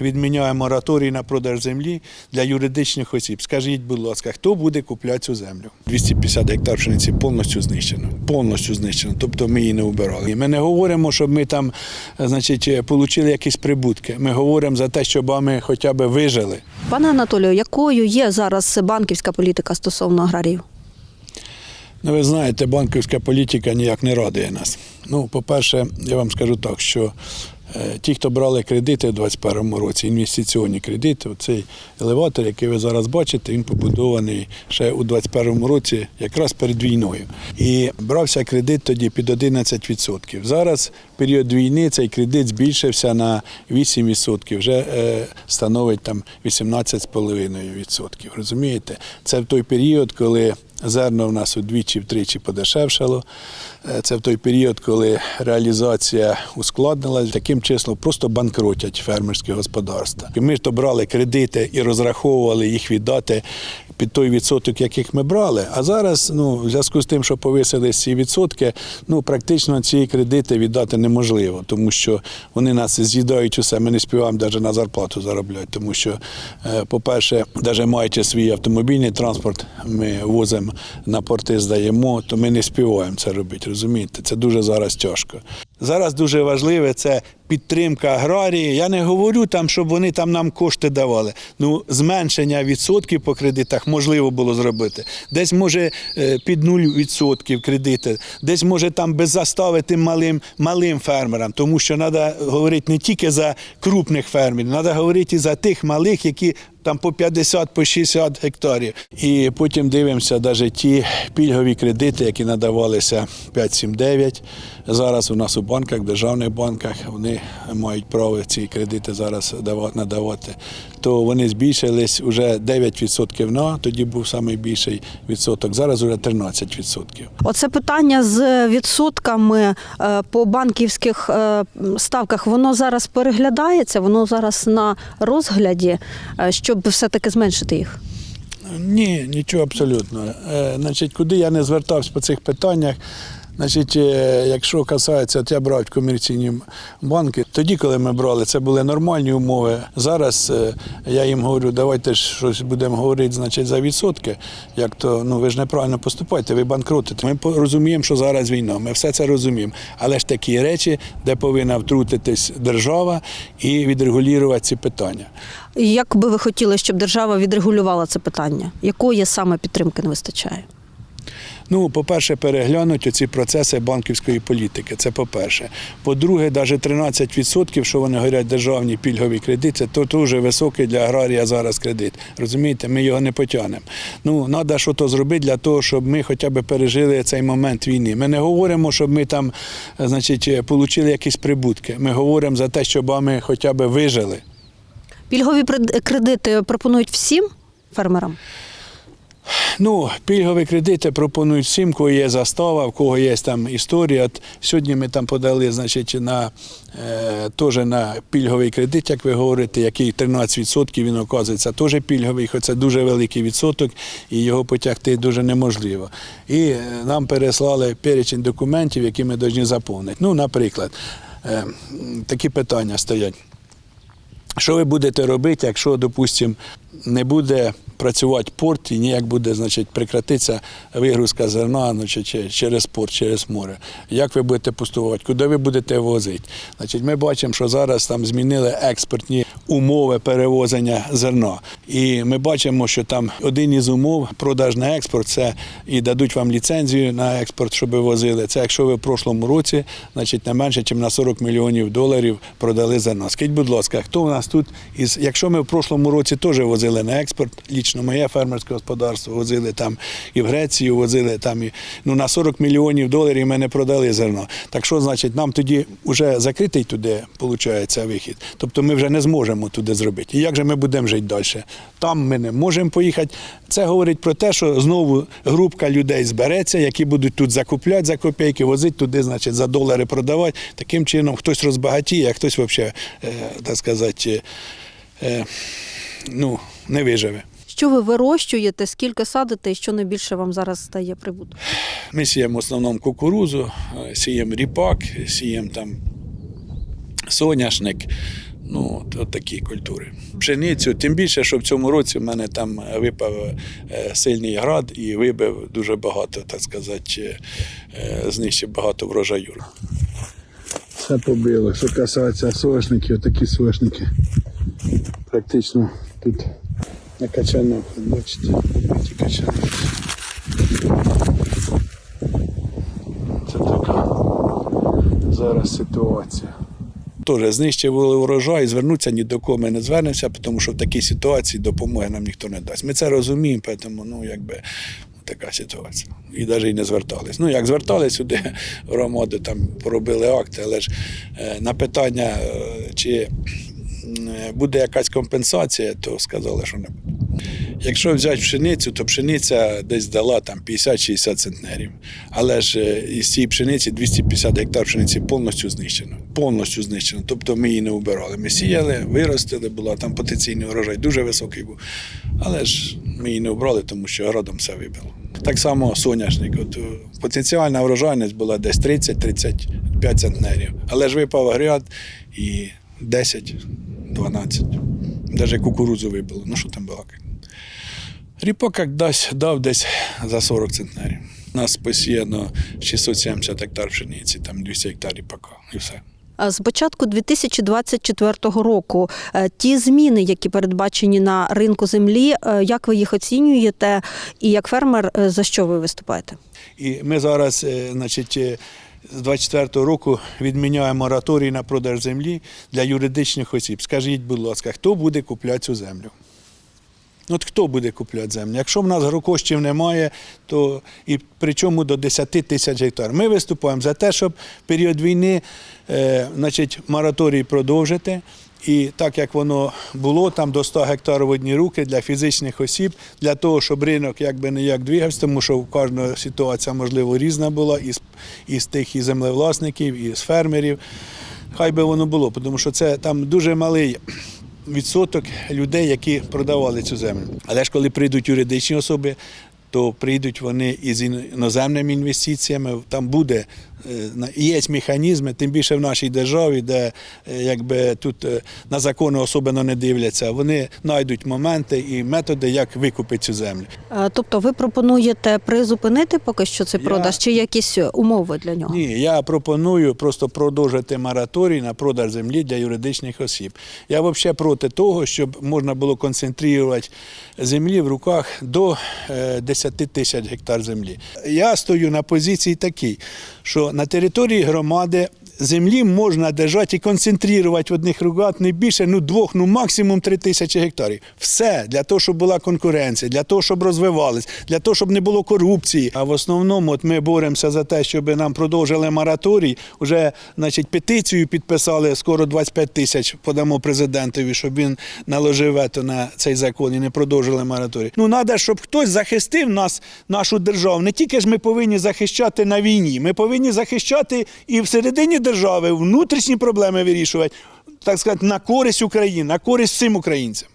Відміняє мораторій на продаж землі для юридичних осіб. Скажіть, будь ласка, хто буде купляти цю землю? 250 гектар пшениці повністю знищено. Повністю знищено. Тобто ми її не убирали. І Ми не говоримо, щоб ми там, е, значить, отримали якісь прибутки. Ми говоримо за те, щоб ми хоча б вижили. Пане Анатолію, якою є зараз банківська політика стосовно аграріїв? Ну, ви знаєте, банківська політика ніяк не радує нас. Ну, по-перше, я вам скажу так, що е, ті, хто брали кредити у 2021 році, інвестиційні кредити, цей елеватор, який ви зараз бачите, він побудований ще у 2021 році, якраз перед війною. І брався кредит тоді під 11%. Зараз, в період війни, цей кредит збільшився на 8%, вже е, становить там 18,5%. Розумієте? Це в той період, коли Зерно в нас удвічі-втричі подешевшало. Е, Це в той період, коли реалізація ускладнилась. Таким числом просто банкротять фермерські господарства. Ми ж то брали кредити і розраховували їх віддати під той відсоток, яких ми брали. А зараз, ну, в зв'язку з тим, що повисились ці відсотки, ну практично ці кредити віддати неможливо, тому що вони нас з'їдають усе. Ми не співаємо навіть на зарплату заробляти, тому що, е, по-перше, навіть маючи свій автомобільний транспорт, ми возимо на порти, здаємо, то ми не співаємо це робити. Розумієте, це дуже зараз тяжко. Зараз дуже важливе це підтримка аграрії. Я не говорю там, щоб вони там нам кошти давали. Ну, зменшення відсотків по кредитах можливо було зробити. Десь може е, під 0% кредити, десь може там без застави тим малим, малим фермерам, тому що треба говорити не тільки за крупних фермерів, треба говорити і за тих малих, які там по 50, по 60 гектарів. І потім дивимося навіть ті пільгові кредити, які надавалися 5-7-9. Зараз у нас у банках, державних банках, вони мають право ці кредити зараз надавати. То вони збільшились вже 9% на, тоді був найбільший відсоток, зараз вже 13%. Оце питання з відсотками е, по банківських е, ставках, воно зараз переглядається, воно зараз на розгляді, е, щоб все-таки зменшити їх. Ні, нічого абсолютно. Значить, куди я не звертався по цих питаннях. Значить, е, якщо касається, от я брав комерційні банки, тоді, коли ми брали, це були нормальні умови. Зараз е, я їм говорю, давайте щось будемо говорити, значить, за відсотки. Як то ну ви ж неправильно поступаєте, ви банкротите. Ми розуміємо, що зараз війна. Ми все це розуміємо. Але ж такі речі, де повинна втрутитись держава і відрегулювати ці питання. Як би ви хотіли, щоб держава відрегулювала це питання? Якої саме підтримки не вистачає? Ну, по-перше, переглянуть оці процеси банківської політики. Це по-перше. По-друге, навіть 13%, що вони говорять, державні пільгові кредити, це дуже високий для аграрія зараз кредит. Розумієте, ми його не потягнемо. Ну, треба щось зробити для того, щоб ми хоча б пережили цей момент війни. Ми не говоримо, щоб ми там, е, значить, отримали якісь прибутки. Ми говоримо за те, щоб ми хоча б вижили. Пільгові кредити пропонують всім фермерам? Ну, пільгові кредити пропонують всім, кого є застава, в кого є там історія. От сьогодні ми там подали, значить, на е, теж на пільговий кредит, як ви говорите, який 13% він оказується, теж пільговий, хоч це дуже великий відсоток, і його потягти дуже неможливо. І е, нам переслали перечень документів, які ми повинні заповнити. Ну, наприклад, е, такі питання стоять. Що ви будете робити, якщо, допустимо, не буде працювати порт і ніяк буде, значить, прекратиться вигрузка зерна значить, через порт, через море? Як ви будете поступувати? Куди ви будете возити? Значить, ми бачимо, що зараз там змінили експортні умови перевозення зерна. І ми бачимо, що там один із умов продаж на експорт це і дадуть вам ліцензію на експорт, щоб ви возили. Це якщо ви в прошлому році, значить, не менше, ніж на 40 мільйонів доларів продали зерно. Скажіть, будь ласка, хто у нас тут із, якщо ми в прошлому році теж возили на експорт, лічно моє фермерське господарство возили там і в Грецію, возили там і ну на 40 мільйонів доларів ми не продали зерно. Так що, значить, нам тоді вже закритий туди, виходить, вихід. Тобто ми вже не зможемо туди зробити. І як же ми будемо жити далі? Там ми не можемо поїхати. Це говорить про те, що знову групка людей збереться, які будуть тут закупляти за копійки, возити туди, значить, за долари продавати. Таким чином хтось розбагатіє, а хтось взагалі, е, так сказати, е, ну, не виживе. Що ви вирощуєте, скільки садите і що найбільше вам зараз стає прибутку? Ми сіємо в основному кукурузу, е, сіємо ріпак, сіємо там соняшник. Ну, от, от такі культури. Пшеницю, тим більше, що в цьому році в мене там випав е, сильний град і вибив дуже багато, так сказати, е, знищив багато врожаю. Все побило. Що касається сошників, такі сошники. Практично тут на качанах, бачите, ці качани. Це така зараз ситуація. Теж знищили урожай, звернутися ні до кого ми не звернемося, тому що в такій ситуації допомоги нам ніхто не дасть. Ми це розуміємо, тому ну, якби, така ситуація. І навіть і не звертались. Ну, як звертались сюди, громади там поробили акти, але ж е, на питання, е, чи буде якась компенсація, то сказали, що не буде. Якщо взяти пшеницю, то пшениця десь дала там 50-60 центнерів. Але ж е, із цієї пшениці 250 гектар пшениці повністю знищено. Повністю знищено. Тобто ми її не убирали. Ми сіяли, виростили, була там потенційний урожай, дуже високий був. Але ж ми її не убрали, тому що городом все вибило. Так само соняшник. От, е, потенціальна врожайність була десь 30-35 центнерів. Але ж випав гряд і 10-12. Навіть кукурудзу вибило. Ну що там балакати. Ріпак як дасть, дав десь за 40 центнерів. У нас посіяно 670 гектар пшениці, там 200 гектар ріпака і все. А З початку 2024 року е, ті зміни, які передбачені на ринку землі, е, як ви їх оцінюєте, і як фермер е, за що ви виступаєте? І ми зараз, значить, з 24 року відміняє мораторій на продаж землі для юридичних осіб. Скажіть, будь ласка, хто буде купляти цю землю? От хто буде купляти землю? Якщо в нас грокоштів немає, то і причому до 10 тисяч гектар. Ми виступаємо за те, щоб період війни е, значить, мораторій продовжити. І так як воно було, там до 100 гектарів в одні руки для фізичних осіб, для того, щоб ринок якби не як двигався, тому що у кожного ситуація, можливо, різна була і з, і з тих і землевласників, і з фермерів. Хай би воно було, тому що це там дуже малий відсоток людей, які продавали цю землю. Але ж коли прийдуть юридичні особи, то прийдуть вони із іноземними інвестиціями. Там буде е, є механізми, тим більше в нашій державі, де е, якби тут е, на закони особливо не дивляться. Вони знайдуть моменти і методи, як викупити цю землю. Тобто ви пропонуєте призупинити поки що цей Я- продаж, чи якісь умови для нього? Ні, я пропоную просто продовжити мораторій на продаж землі для юридичних осіб. Я взагалі проти того, щоб можна було концентрувати землі в руках до е, 10 тисяч гектар землі. Я стою на позиції такій, що на території громади. Землі можна держати і концентрувати в одних руках не більше, ну двох, ну максимум три тисячі гектарів. Все для того, щоб була конкуренція, для того, щоб розвивались, для того, щоб не було корупції. А в основному от ми боремося за те, щоб нам продовжили мораторій. Уже значить, петицію підписали скоро 25 тисяч. Подамо президентові, щоб він наложив вето на цей закон і не продовжили мораторій. Ну треба, щоб хтось захистив нас, нашу державу. Не тільки ж ми повинні захищати на війні, ми повинні захищати і всередині держави внутрішні проблеми вирішувати, так сказати, на користь України, на користь всім українцям.